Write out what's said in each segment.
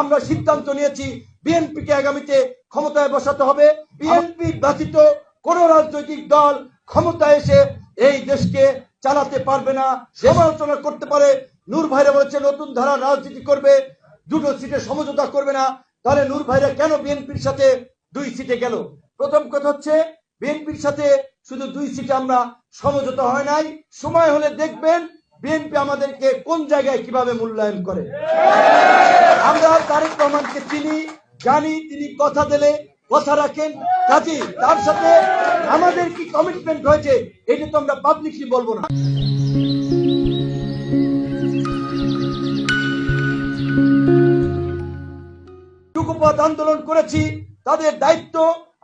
আমরা সিদ্ধান্ত নিয়েছি বিএনপিকে আগামীতে ক্ষমতায় বসাতে হবে। বিএনপি ব্যতীত কোন রাজনৈতিক দল ক্ষমতায় এসে এই দেশকে চালাতে পারবে না। সমালোচনা করতে পারে। নূর ভাইরা বলেছে, নতুন ধারা রাজনীতি করবে, দুটো সিটে সমঝোতা করবে না। তাহলে নূর ভাইরা কেন বিএনপির সাথে দুই সিটে গেল? প্রথম কথা হচ্ছে, বিএনপির সাথে শুধু দুই সিটে আমরা সমঝোতা হয় নাই। সময় হলে দেখবেন বিএনপি আমাদেরকে কোন জায়গায় কীভাবে মূল্যায়ন করে? আমরা তারেক রহমানকে চিনি, জানি, তিনি কথা দিলে কথা রাখেন। কাজী, তার সাথে আমাদের কি কমিটমেন্ট হয়েছে এটা তো আমরা পাবলিকলি বলব না। টুকুপথ আন্দোলন করেছি, তাদের দায়িত্ব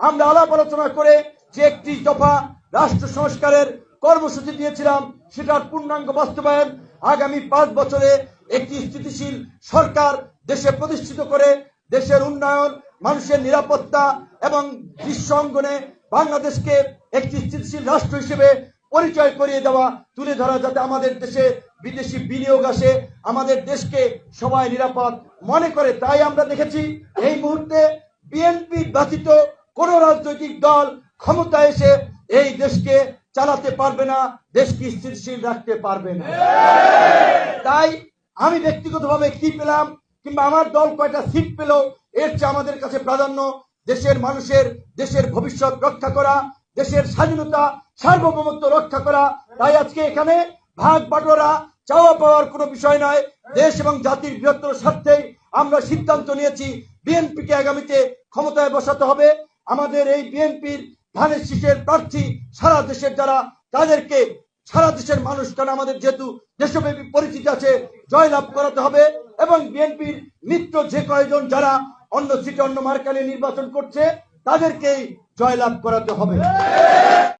আমরা আলাপ আলোচনা করে যে একটি দফা রাষ্ট্র সংস্কারের কর্মসূচি দিয়েছিলাম, সেটার পূর্ণাঙ্গ বাস্তবায়ন আগামী পাঁচ বছরে একটি স্থিতিশীল সরকার দেশে প্রতিষ্ঠিত করে, দেশের উন্নয়ন, মানুষের নিরাপত্তা এবং বিশ্ব অঙ্গনে বাংলাদেশকে একটি স্থিতিশীল রাষ্ট্র হিসেবে পরিচয় করিয়ে দেওয়া, তুলে ধরা যাতে আমাদের দেশে বিদেশি বিনিয়োগ আসে, আমাদের দেশকে সবাই নিরাপদ মনে করে। তাই আমরা দেখেছি, এই মুহূর্তে বিএনপি ব্যতীত কোন রাজনৈতিক দল ক্ষমতায় এসে এই দেশকে চালাতে পারবে না, দেশকে স্থিতিশীল রাখতে পারবে না। তাই আমি ব্যক্তিগতভাবে কি পেলাম, কিংবা আমার দল কয়টা সিট পেল, এর চেয়ে আমাদের কাছে প্রাধান্য দেশের মানুষের, দেশের ভবিষ্যৎ রক্ষা করা, দেশের স্বাধীনতা, সার্বভৌমত্ব রক্ষা করা। তাই আজকে এখানে ভাগ বাটোয়ারা, চাওয়া পাওয়ার কোনো বিষয় নয়। দেশ এবং জাতির বৃহত্তর স্বার্থেই আমরা সিদ্ধান্ত নিয়েছি, বিএনপিকে আগামীতে ক্ষমতায় বসাতে হবে। আমাদের এই বিএনপির ধানের শীষের প্রার্থী সারা দেশের যারা, তাদেরকে সারা দেশের মানুষ কারণ আমাদের যেহেতু দেশব্যাপী পরিচিতি আছে, জয়লাভ করাতে হবে এবং বিএনপির মিত্র যে কয়েকজন যারা অন্য সিটে অন্য মার্কালে নির্বাচন করছে, তাদেরকেই জয়লাভ করাতে হবে।